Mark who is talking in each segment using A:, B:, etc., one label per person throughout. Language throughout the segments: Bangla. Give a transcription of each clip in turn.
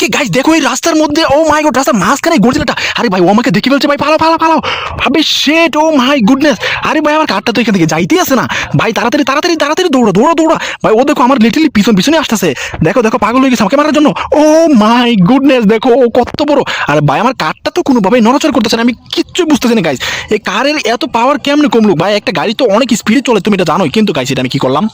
A: ওকে গাইস দেখো এই রাস্তার মধ্যে ও মাই গড রাস্তার মাঝখানে গর্জিলাটা। আরে ভাই, ও আমাকে দেখে ফেলছে ভাই, পালাও পালাও পালাও। আবে শেট ও মাই গুডনেস আরে ভাই, আমার কারটা তো এখান থেকে যাইতেই আছে না। ভাই, তাড়াতাড়ি তাড়াতাড়ি তাড়াতাড়ি দৌড়া দৌড়া দৌড়া। ভাই, ও দেখো আমার লিটলি পিছন, পিছনে আসতেছে। দেখো দেখো, পাগল হয়ে গেছে আমাকে মারার জন্য। ও মাই গুডনেস দেখো, ও কত বড়। আরে ভাই, আমার কারটা তো কোনোভাবেই নড়াচড়া করতেছে না। আমি কিচ্ছু বুঝতেছি না গাইস এই কারের এত পাওয়ার কেমনে কমলো ভাই, একটা গাড়ি তো অনেক স্পিডে চলে, তুমি এটা জানোই। কিন্তু গাইস এটা আমি কি করলাম?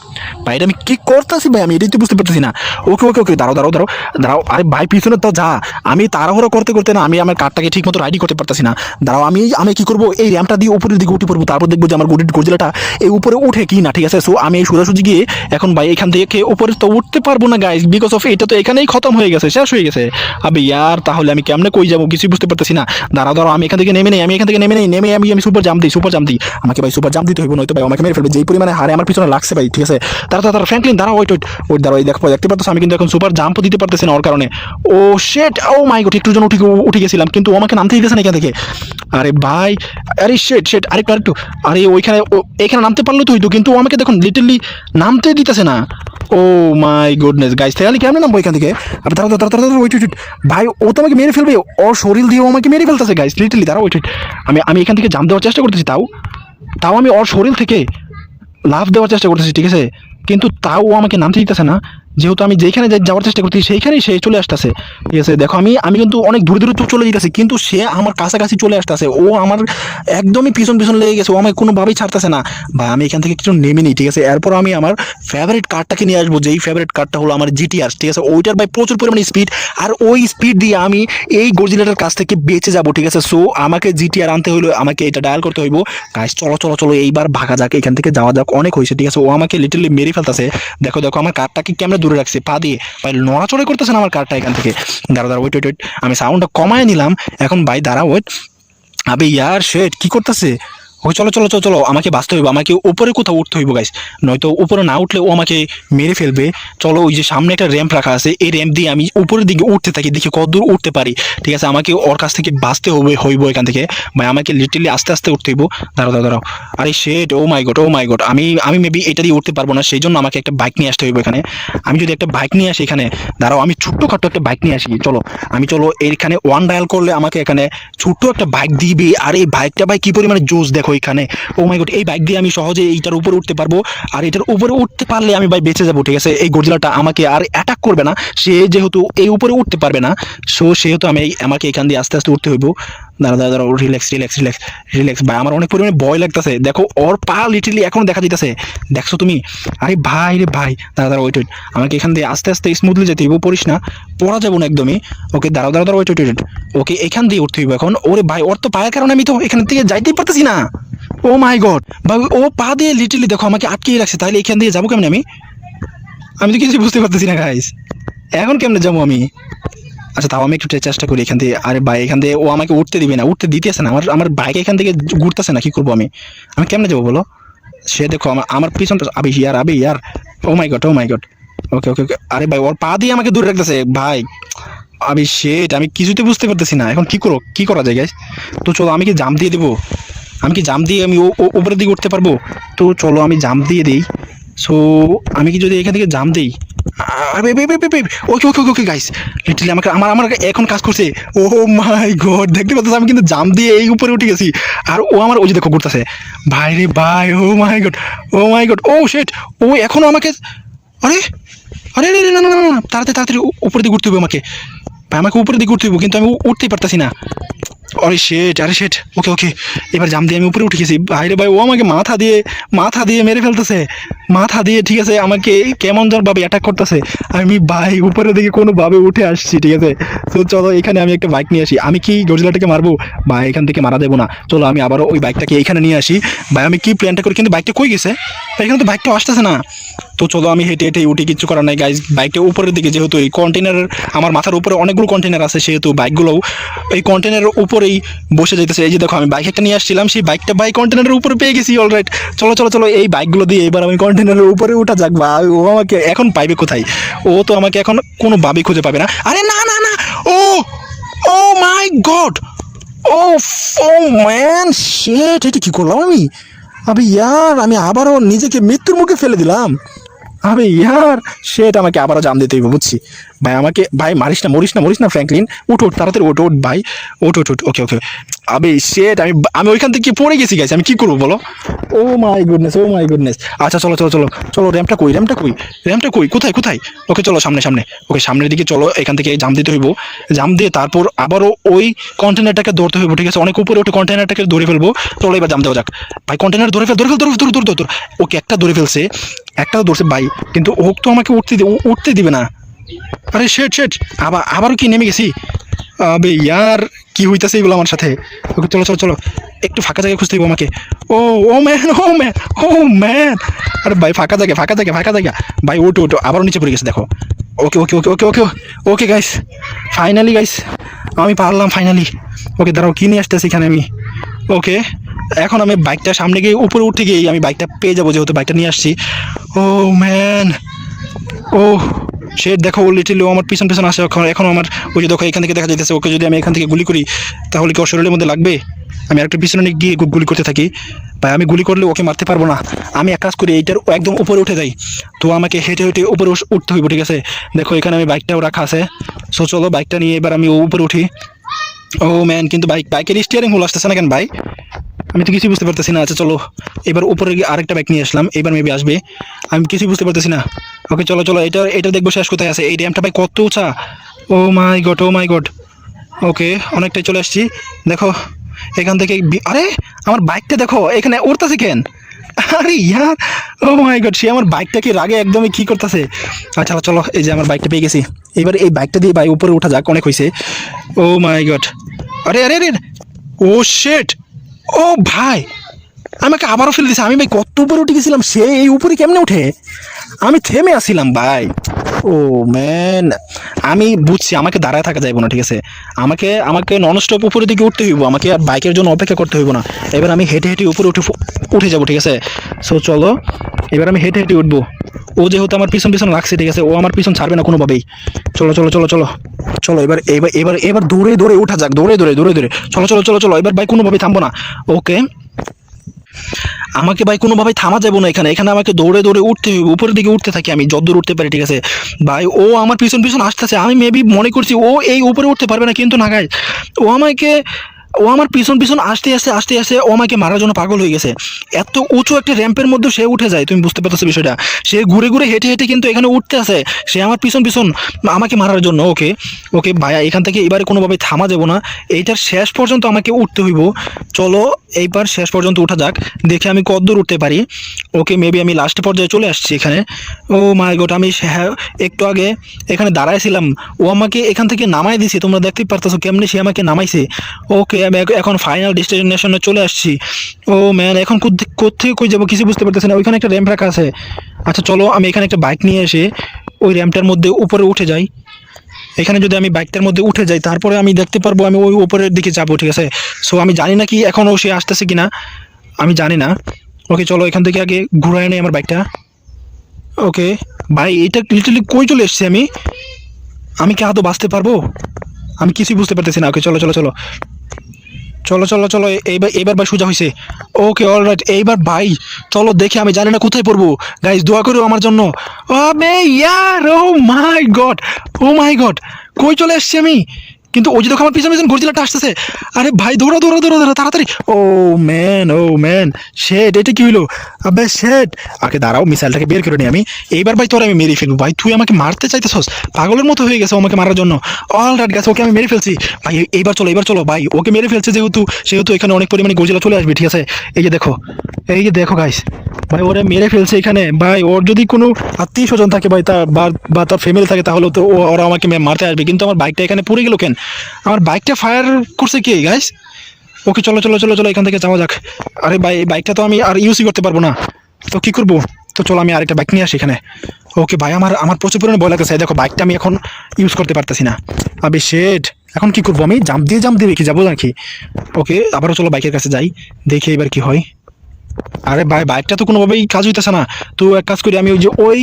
A: ভাই, এটা আমি কি করতেছি, ভাই? আমি এটাই তো বুঝতে পারতেছি না। ওকে ওকে ওকে, দাঁড়াও দাঁড়াও দাঁড়াও দাঁড়াও। আরে ভাই পিছনে তো যা, আমি তাড়াহুড়ো করতে করতে না, আমি আমার কারটাকে ঠিক মতো রাইডি করতে পারতেছি না। দাঁড়াও, আমি আমি কি করব? এই র্যামটা দিয়ে উপরের দিকে উঠে পড়ব, তারপর দেখব যে আমার গড়ির গর্জিলাটা এই উপরে উঠে কি না, ঠিক আছে? সো আমি এই সোজাসুজি গিয়ে এখন ভাই এখান থেকে উপরে তো উঠতে পারব না গাইস বিকজ অফ এটা তো এখানেই খতম হয়ে গেছে, শেষ হয়ে গেছে। আবে ইয়ার, তাহলে আমি কেমনে কই যাব? কিছুই বুঝতে পারতেছি না। দাঁড়াও দাঁড়াও, আমি এখান থেকে নেমে নেই, আমি এখান থেকে নেমে নেই, নেমে আমি আমি সুপার জাম দিই সুপার জাম দিই। আমাকে ভাই সুপার জাম দিতে হইব, নয়তো ভাই আমাকে মেরে ফেলবে। যেই পরিমাণে হারে আমার পিছনে লাগছে ভাই, ঠিক আছে? তারা তারা ফ্র্যাঙ্কলিন দাঁড়াও ওইট ওইট ওইট দাঁড়াও দেখো, দেখতে পাচ্ছ আমি কিন্তু এখন সুপার জাম্পও দিতে পারতেছি না ওর কারণে। ও শেট ও মাই গড একটু জন উঠে উঠে গেছিলাম, কিন্তু আমাকে নামতে দিতেছে না এখান থেকে। আরে ভাই, আরে শেট শেট আরেকটু আরেকটু। আরে ওইখানে এখানে নামতে পারল তো হইতো, কিন্তু আমাকে দেখুন লিটারলি নামতে দিতেছে না। ও মাই গুডনেস গাইস তাহলে কেমন নামবো এখান থেকে? আর দাঁড়া দাঁড়া দাঁড়া ওইট ওইট ভাই, ও তো আমাকে মেরে ফেলবে। ওর শরীর দিয়ে ও আমাকে মেরে ফেলতেছে গাইস লিটারলি দাঁড়া ওইট আমি আমি এখান থেকে জাম দেওয়ার চেষ্টা করতেছি, তাও। তাও আমি ওর শরীর থেকে লাভ দেওয়ার চেষ্টা করতেছি, ঠিক আছে? কিন্তু তাও আমাকে নামতে দিতেছে না। যেহেতু আমি যেখানে যাওয়ার চেষ্টা করছি, সেইখানেই সে চলে আসতেছে। ঠিক আছে, দেখো, আমি আমি কিন্তু অনেক দূরে দূরে চলে যেতেছি কিন্তু সে আমার কাছাকাছি চলে আসতেছে। ও আমার একদমই পিছন পিছন লেগে গেছে, ও আমাকে কোনোভাবেই ছাড়তেছে না। বা আমি এখান থেকে কিছু নেমে নিই, ঠিক আছে? এরপর আমি আমার ফেভারিট কারটাকে নিয়ে আসব, যেই ফেভারিট কারটা হলো আমার জিটিআর ঠিক আছে? ওইটার ভাই প্রচুর পরিমাণে স্পিড আর ওই স্পিড দিয়ে আমি এই গজিলাটার কাছ থেকে বেঁচে যাব, ঠিক আছে? সো আমাকে জিটিআর আনতে হইল, আমাকে এটা ডায়াল করতে হইব। গাইস চলো চলো চলো, এইবার ভাগা যাক, এখান থেকে যাওয়া যাক, অনেক হয়েছে, ঠিক আছে? ও আমাকে লিটারলি মেরে ফেলতেছে। দেখো দেখো, আমার কারটাকে কেমন দূরে রাখছে, পা দিয়ে। ভাই, নড়াচড়ে করতেছে না আমার কারটা এখান থেকে। দাঁড়া দাঁড়া ওয়েট ওয়েট ওয়েট আমি সাউন্ডটা কমায় নিলাম। এখন ভাই দাঁড়া ওয়েট আবে, ইয়ার শেট কি করতেছে? ওই চলো চলো চলো চলো, আমাকে বাঁচতে হইব, আমাকে উপরে কোথাও উঠতে হইব গাইস নয়তো উপরে না উঠলে ও আমাকে মেরে ফেলবে। চলো, ওই যে সামনে একটা র্যাম্প রাখা আছে, এই র্যাম্প দিয়ে আমি উপরের দিকে উঠতে থাকি, দেখি কত দূর উঠতে পারি। ঠিক আছে, আমাকে ওর কাছ থেকে বাঁচতে হবে, হইব এখান থেকে। ভাই, আমাকে লিটারলি আস্তে আস্তে উঠতে হইব। দাঁড়াও দাঁড়াও দাঁড়াও। আরে শেট ও my god oh my god আমি আমি মেবি এটা দিয়ে উঠতে পারব না, সেই জন্য আমাকে একটা বাইক নিয়ে আসতে হইব এখানে। আমি যদি একটা বাইক নিয়ে আসি এখানে, দাঁড়াও, আমি ছোট্টখাটো একটা বাইক নিয়ে আসি, চলো। আমি, চলো, এখানে ওয়ান ডায়াল করলে আমাকে এখানে ছোট্ট একটা বাইক দিবে। আর এই বাইকটা ভাই কী পরিমাণে জোস দেখো এখানে ও মাই গড এই বাইক দিয়ে আমি সহজে এইটার উপরে উঠতে পারব। আর এটার উপরে উঠতে পারলে আমি ভাই বেঁচে যাব, ঠিক আছে? এই গর্জিলাটা আমাকে আর অ্যাটাক করবে না। সে যেহেতু এই উপরে উঠতে পারবে না সো সেহেতু আমি আমাকে এখান দিয়ে আস্তে আস্তে উঠতে হইব। দাঁড়া দাঁড়া দাঁড়াও রিল্যাক্স রিল্যাক্স রিল্যাক্স রিল্যাক্স ভাই, আমার অনেক পরিমাণে ভয় লাগতেছে। দেখো, ওর পা লিটারলি এখন দেখা দিতেছে। দেখছ তুমি? আরে ভাই রে ভাই, দাঁড়া দাঁড়া ওয়েট ওয়েট আমাকে এখান দিয়ে আস্তে আস্তে স্মুথলি যেতে হইব, পড়িস না। পড়া যাব না একদমই। ওকে, দাঁড়াও দাঁড়াও দাঁড়াও ওয়েট ওয়েট ওয়েট ওকে, এখান দিয়ে উঠতে হইব এখন। ওরে ভাই, ওর তো পায়ের কারণে আমি তো এখান থেকে যাইতেই পারতেছি না। Oh my God. ভাই ও পা দিয়ে লিটারলি দেখো আমাকে আটকিয়ে রাখছে, তাহলে এখান দিয়ে যাব কেমন আমি? আমি তো কিছু বুঝতে পারতেছি না গাইস এখন কেমনে যাব আমি? আচ্ছা তাও আমি একটু চেষ্টা করি এখান থেকে আরে ভাই, এখান থেকে ও আমাকে উঠতে দিবে না, উঠতে দিতেছে না। আমার আমার বাইক এখান থেকে ঘুরতেছে না, কি করব আমি? আমি কেমনে যাব বলো? সে দেখো, আমার আমার পিছনটা আবে ইয়ার আবে ইয়ার। ও my god, oh my god. Okay okay ওকে। আরে ভাই, ওর পা দিয়ে আমাকে দূরে রাখতেছে। ভাই আমি শেট আমি কিছুতে বুঝতে পারতেছি না। এখন কি করো? কি করা যায় গাইস তো চলো, আমি কি জাম দিয়ে দেবো? আমি কি জাম দিয়ে আমি উপরের দিকে উঠতে পারব? তো চলো আমি জাম দিয়ে দিই। সো আমি কি যদি এখান থেকে জাম দিই? ওকে ওকে ওকে গাইস লিটারলি আমাকে আমার আমার এখন কাজ করছে। ও মাই গড দেখতে পাচ্ছ আমি কিন্তু জাম দিয়ে এই উপরে উঠে গেছি। আর ও আমার ওই যে দেখো ঘুরতেছে। ভাই রে ভাই ও my god oh my god oh shit oh এখনও আমাকে আরে আরে আরে, না না না তাড়াতাড়ি তাড়াতাড়ি উ- উপরের দিকে উঠতে হবে আমাকে। ভাই আমাকে উপরে দিকে উঠতে হবে কিন্তু আমি উঠতেই পারতাছি না। আরে শেট আরে শেট ওকে ওকে, এবার জাম দিয়ে আমি উপরে উঠে গেছি। ভাই রে ভাই, ও আমাকে মাথা দিয়ে মাথা দিয়ে মেরে ফেলতেছে। মাথা দিয়ে, ঠিক আছে, আমাকে কেমন ভাবে অ্যাটাক করতেছে। আমি ভাই, উপরের দিকে কোনোভাবে উঠে আসছি, ঠিক আছে। তো চলো, এখানে আমি একটা বাইক নিয়ে আসি। আমি কি গরিলাটাকে মারবো? বা এখান থেকে মারা দেবো না। চলো, আমি আবারও ওই বাইকটাকে এখানে নিয়ে আসি। ভাই, আমি কি প্ল্যানটা করি? কিন্তু বাইকটা কই গেছে? এখানে তো বাইকটা আসতেছে না। তো চলো আমি হেঁটে হেঁটে উঠে, কিছু করার নাই গাইজ বাইকটা উপরের দিকে যেহেতু, এই কন্টেনার আমার মাথার উপরে অনেকগুলো কন্টেনার আছে সেহেতু বাইকগুলোও এই কন্টেনারের উপরেই বসে যেতেছে এই যে দেখো, আমি বাইক একটা নিয়ে আসছিলাম, সেই বাইকটা বাইক কন্টেনারের উপরে পেয়ে গেছি অলরাইট চলো চলো চলো, এই বাইকগুলো দিয়ে এবার আমি কন্টেনারের উপরে উঠা যাক বা ও আমাকে এখন পাইবে কোথায়? ও তো আমাকে এখন কোনো ভাবে খুঁজে পাবে না। আরে না না না! ও! ও my god O oh man শেট এটা কি করলাম আমি? আবে ইয়ার, আমি আবারও নিজেকে মৃত্যুর মুখে ফেলে দিলাম। আবে ইয়ার সেটা আমাকে আবারও জাম দিতে হইব বুঝছি। ভাই, আমাকে, ভাই, মারিস না, মরিস না মরিস না ফ্র্যাঙ্কলিন উঠ উঠ, তাড়াতাড়ি ওঠ ওঠ ভাই। ওঠ ওঠ ওঠ ওকে ওকে আবে সেট আমি আমি ওইখান থেকে পড়ে গেছি গাইছি আমি কি করব, বলো? ও my goodness oh my goodness আচ্ছা চলো চলো চলো চলো র্যামটা কই র্যামটা কই? র্যামটা কই? কোথায় কোথায়? ওকে চলো, সামনে সামনে। ওকে সামনের দিকে চলো, এখান থেকে জাম দিতে হইব। জাম দিয়ে তারপর আবারও ওই কন্টেনারটাকে ধরতে হইব, ঠিক আছে? অনেক উপরে ওঠে কন্টেনারটাকে ধরে ফেলব। চলো, এবার জাম দেওয়া যাক। ভাই কন্টেনার ধরে ফেল ধরে ফেল, ধরে ধরে ধরে ধরে ওকে একটা ধরে ফেলছে। একটা ধরছে, ভাই। কিন্তু ওক তো আমাকে উঠতে উঠতে দিবে না। আরে, শেট শেট। আবার, আবারও কি নেমে গেছি? আবে ইয়ার, কি হইতাছে এগুলো আমার সাথে? ওকে, চলো চলো চলো। একটু ফাঁকা জায়গায় খুঁজতে হইব আমাকে। Oh oh man oh man oh man. আরে ভাই, ফাঁকা জায়গা ফাঁকা জায়গা ফাঁকা জায়গা। ভাই ওটো ওটো আবারও নিচে পড়ে গেছে, দেখো। Okay okay okay okay okay okay guys finally guys আমি পারলাম ফাইনালি ওকে, দাঁড়াও, কি নিয়ে আসতেছি এখানে আমি? ওকে, এখন আমি বাইকটা সামনে গিয়ে উপরে উঠে গিয়ে আমি বাইকটা পেয়ে যাব, যেহেতু বাইকটা নিয়ে আসছি। ও ম্যান। ও সে দেখো ও লিটিল ও আমার পিছন পিছন আসে, এখন আমার ওই যে দেখো এখান থেকে দেখা যাইতেছে, ওকে যদি আমি এখান থেকে গুলি করি, তাহলে কি ওর শরীরের মধ্যে লাগবে? আমি একটা পিছনে গিয়ে গুলি করতে থাকি। ভাই, আমি গুলি করলে ওকে মারতে পারব না। আমি এক কাজ করি, এইটার একদম উপরে উঠে যাই। তো আমাকে হেঁটে হেঁটে উপরে উঠতে হইব, ঠিক আছে? দেখো, এখানে আমি বাইকটাও রাখা আছে। সো চলো বাইকটা নিয়ে এবার আমি উপরে উঠি। ও ম্যান কিন্তু বাইক বাইকের স্টিয়ারিং হুল আসতেছে না কেন ভাই? আমি তো কিছুই বুঝতে পারতেছি না আচ্ছা চলো। এবার উপরে গিয়ে আরেকটা বাইক নিয়ে আসলাম, এবার মেবি আসবে। আমি কিছুই বুঝতে পারতেছি না। ওকে চলো চলো, এটা এটা দেখব শেষ কোথায় আছে। এই ড্যামটা ভাই কত উঁচা। ও my god oh my god ওকে অনেকটাই চলে আসছি। দেখো, এখান থেকে আরে, আমার বাইকটা দেখো, এখানে উঠতেছে কেন? আরে ইয়ার ও মাই গড সে আমার বাইকটাকে রাগে একদমই কী করতেছে। আচ্ছা চলো এই যে আমার বাইকটা পেয়ে গেছি। এবার এই বাইকটা দিয়ে ভাই উপরে উঠা যাক, অনেক হয়েছে। ও মাই গড আরে আরে আরে ও শেট ও ভাই, আমাকে আবারও ফেলে দিছে। আমি ভাই কত উপরে উঠে গেছিলাম, সে এই উপরে কেমনে উঠে? আমি থেমে আসিলাম ভাই। ও ম্যান আমি বুঝছি, আমাকে দাঁড়ায় থাকা যাইব না, ঠিক আছে? আমাকে আমাকে নন স্টপ উপরের দিকে উঠতে হইব, আমাকে আর বাইকের জন্য অপেক্ষা করতে হইব না। এবার আমি হেঁটে হেঁটে উপরে উঠে উঠে যাব, ঠিক আছে? সো চলো, এবার আমি হেঁটে হেঁটে উঠবো। ও যেহেতু আমার পিছন পিছন লাগছে ঠিক আছে? ও আমার পিছন ছাড়বে না কোনোভাবেই। চলো চলো চলো চলো চলো, এবার এবার এবার এবার দৌড়ে দৌড়ে উঠা যাক, দৌড়ে দৌড়ে দৌড়ে দৌড়ে। চলো চলো চলো চলো, এবার ভাই কোনোভাবেই থামবো না। ওকে আমাকে ভাই কোনোভাবে থামা যাব না এখানে। এখানে আমাকে দৌড়ে দৌড়ে উঠতে, উপরের দিকে উঠতে থাকি আমি যদ্দূর উঠতে পারি, ঠিক আছে? ভাই, ও আমার পিছন পিছন আসতেছে। আমি মেবি মনে করছি ও এই উপরে উঠতে পারবে না, কিন্তু না গাই ও আমাকে ও আমার পিছন পিছন আসতে আসতে আসতে আসতে ও আমাকে মারার জন্য পাগল হয়ে গেছে। এত উঁচু একটা র্যাম্পের মধ্যে সে উঠে যায় তুমি বুঝতে পারতেছো বিষয়টা। সে ঘুরে ঘুরে হেঁটে হেঁটে কিন্তু এখানে উঠতে আসে। সে আমার পিছন পিছন আমাকে মারার জন্য ওকে ওকে ভাইয়া এখান থেকে এবারে কোনোভাবে থামা যাব না। এইটার শেষ পর্যন্ত আমাকে উঠতে হইব। চলো এইবার শেষ পর্যন্ত উঠা যাক। দেখে আমি কতদূর উঠতে পারি। ওকে মেবি আমি লাস্ট পর্যায়ে চলে আসছি এখানে। ও মাই গড আমি হ্যাঁ, একটু আগে এখানে দাঁড়াইছিলাম। ও আমাকে এখান থেকে নামাই দিছে। তোমরা দেখতেই পারতেছো কেমনি সে আমাকে নামাইছে। ওকে এখন ফাইনাল ডেস্টিনেশনে চলে আসছি। ও ম্যান এখন কোথ- কোত্থেকে কই যাব কিছু বুঝতে পারতেছি না, ওইখানে একটা র্যাম্প রাখা আছে। আচ্ছা চলো আমি এখানে একটা বাইক নিয়ে এসে ওই র্যাম্পটার মধ্যে উপরে উঠে যাই। এখানে যদি আমি বাইকটার মধ্যে উঠে যাই, তারপরে আমি দেখতে পারব আমি ওই উপরের দিকে যাব, ঠিক আছে? সো আমি জানি না কি এখনও সে আসতেছে কিনা, আমি জানি না। ওকে চলো এখান থেকে আগে ঘুরাই নেই আমার বাইকটা ওকে ভাই, এটা লিটারলি কই চলে এসছি আমি? আমি কি আদৌ বাঁচতে পারব? আমি কিছুই বুঝতে পারতেছি না। ওকে চলো চলো চলো। চলো চলো চলো এইবার এইবার ভাই সোজা হয়েছে ওকে অল রাইট এইবার ভাই, চলো দেখে, আমি জানি না কোথায় পড়ব। গাইজ দোয়া করো আমার জন্য। আবে, ইয়ার ও my god oh my god কই চলে এসছি আমি? কিন্তু ওই যে দেখো আমার পিছনে পিছন গর্জিলাটা আসতেছে। আরে ভাই, দৌড়া দৌড়া দৌড়া দৌড়া, তাড়াতাড়ি। ও ম্যান ও ম্যান শেট এটা কি হইল? আবে শেট আগে দাঁড়াও, মিসাইলটাকে বের করে নি আমি। এইবার ভাই তোর আমি মেরে ফেলব। ভাই, তুই আমাকে মারতে চাইতেছস? পাগলের মতো হয়ে গেছে আমাকে মারার জন্য। অল রাইট গেছে ওকে আমি মেরে ফেলছি। ভাই, এইবার চলো এইবার চলো। ভাই, ওকে মেরে ফেলছে যেহেতু, সেহেতু এখানে অনেক পরিমাণে গর্জিলা চলে আসবে, ঠিক আছে? এই যে দেখো, এই যে দেখো গাইস ভাই, ওরা মেরে ফেলছে এখানে। ভাই, ওর যদি কোনো আত্মীয় স্বজন থাকে, ভাই, তার বা তার ফ্যামিলি থাকে, তাহলে তো ওরা আমাকে মারতে আসবে। কিন্তু আমার বাইকটা এখানে পড়ে গেল কেন? আমার বাইকটা ফায়ার করছে কি গাইস ওকে চলো চলো চলো চলো, এখান থেকে যাওয়া যাক। আরে ভাই বাইকটা তো আমি আর ইউজই করতে পারব না। তো কি করব? তো চলো, আমি আরেকটা বাইক নিয়ে আসি এখানে। ওকে ভাই, আমার আমার প্রচুর পরিমাণে ভয় লাগতেছে। দেখো বাইকটা আমি এখন ইউজ করতে পারতেছি না। আবে শেড এখন কি করব আমি? জাম্প দিয়ে জাম্প দিয়ে রেখে যাব নাকি? ওকে আবারও চলো বাইকের কাছে যাই। দেখি এবার কি হয়। আরে ভাই, বাইকটা তো কোনোভাবেই কাজ হইতেছে না। তো এক কাজ করি, আমি ওই যে ওই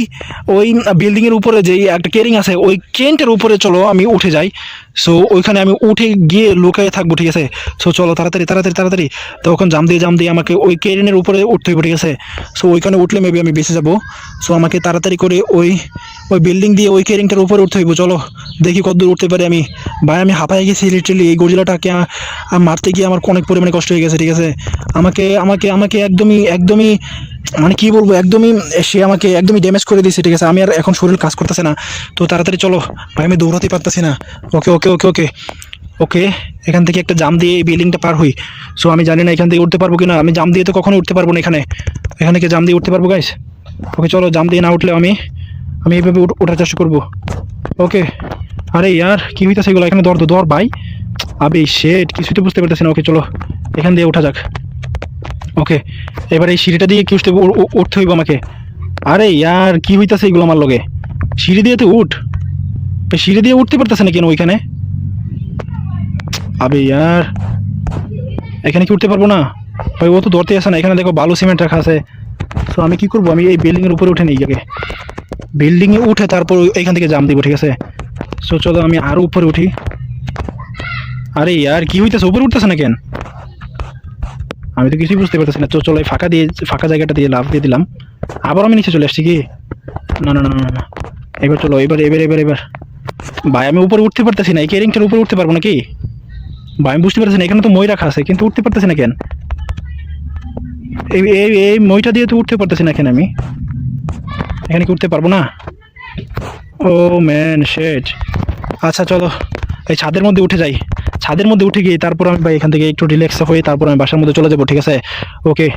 A: ওই বিল্ডিংয়ের উপরে যে একটা কেরিং আছে, ওই কেন্টের উপরে চলো, আমি উঠে যাই। সো ওইখানে আমি উঠে গিয়ে লোকায় থাকব, ঠিক আছে? সো চলো, তাড়াতাড়ি তাড়াতাড়ি তাড়াতাড়ি। তখন জাম দিয়ে জাম দিয়ে আমাকে ওই কেরিনের উপরে উঠতে হবে ঠিক আছে? সো ওইখানে উঠলে মেবি আমি বেঁচে যাব। সো আমাকে তাড়াতাড়ি করে ওই ওই বিল্ডিং দিয়ে ওই কেরিংটার উপরে উঠতে হইব, চলো। দেখি কতদূর উঠতে পারি আমি। ভাই, আমি হাঁপাই গেছি লিটারেলি এই আ- মারতে গিয়ে আমার অনেক পরিমাণে কষ্ট হয়ে গেছে, ঠিক আছে? আমাকে আমাকে আমাকে একদমই একদমই মানে কি বলব, একদমই সে আমাকে একদমই ড্যামেজ করে দিয়েছে, ঠিক আছে? আমি আর এখন শরীর কাজ করতেছে না। তো তাড়াতাড়ি চলো। ভাই, আমি দৌড়াতে পারতেছি না। ওকে ওকে ওকে ওকে। ওকে, এখান থেকে একটা জাম দিয়ে এই বিল্ডিংটা পার হই। সো আমি জানি না এখান থেকে উঠতে পারব কিনা। আমি জাম দিয়ে তো কখনো উঠতে পারব না এখানে। এখান থেকে জাম দিয়ে উঠতে পারব গাইস ওকে, চলো, জাম দিয়ে না উঠলে আমি আমি এইভাবে ওঠার চেষ্টা করব। ওকে। আরে ইয়ার, কি হইতেছে এগুলো? এখানে দর দর ভাই। আবে শেট কিছুই তো বুঝতে পারতেছি না। ওকে, চলো। এখান দিয়ে ওঠা যাক। ওকে, এবার এই সিঁড়িটা দিয়ে কি উঠতে উঠতে হইব আমাকে? আরে ইয়ার, কি হইতাছে এগুলো আমার লগে? সিঁড়ি দিয়ে তো উঠ। সিঁড়ি দিয়ে উঠতে পারতেছে না কেন ওইখানে? আবে ইয়ার, এখানে কি উঠতে পারব না? ভাই, ও তো ধরতে আসে না। এখানে দেখো বালু সিমেন্ট রাখা আছে। তো আমি কি করব? আমি এই বিল্ডিং এর উপরে উঠে নিই আগে। বিল্ডিং এ উঠে তারপর এইখান থেকে জাম দিব, ঠিক আছে? সো চলো আমি আরও উপরে উঠি। আরে ইয়ার, কি হইতেছে? উপরে উঠতেছে না কেন? আমি তো কিছুই বুঝতে পারতেছি না। তো চলো এই ফাঁকা দিয়ে ফাঁকা জায়গাটা দিয়ে লাভ দিয়ে দিলাম। আবার আমি নিচে চলে আসছি কি? না না না না না এবার চলো, এবার এবার এবার এবার। ভাই, আমি উপরে উঠতে পারতেছি না। এই কেরিংটার উপরে উঠতে পারব নাকি? ভাই, আমি বুঝতে পারতেছি না। এখানে তো মই রাখা আছে, কিন্তু উঠতে পারতেছি না কেন? এই এই মইটা দিয়ে তো উঠতে পারতেছি না কেন আমি? এখানে কি উঠতে পারব না? ও ম্যান শেট আচ্ছা চলো। এই ছাদের মধ্যে উঠে যাই। ছাদের মধ্যে উঠে গিয়ে তারপর আমি ভাই এখান থেকে একটু রিল্যাক্স হয়ে তারপর আমি বাসার মধ্যে চলে যাব, ঠিক আছে? ওকে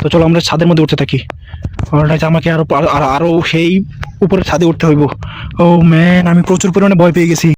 A: তো চলো আমরা ছাদের মধ্যে উঠতে থাকি। অলরাইট আমাকে আরও আরও আরও সেই উপরে ছাদে উঠতে হইব। ও ম্যান আমি প্রচুর পরিমাণে ভয় পেয়ে গেছি।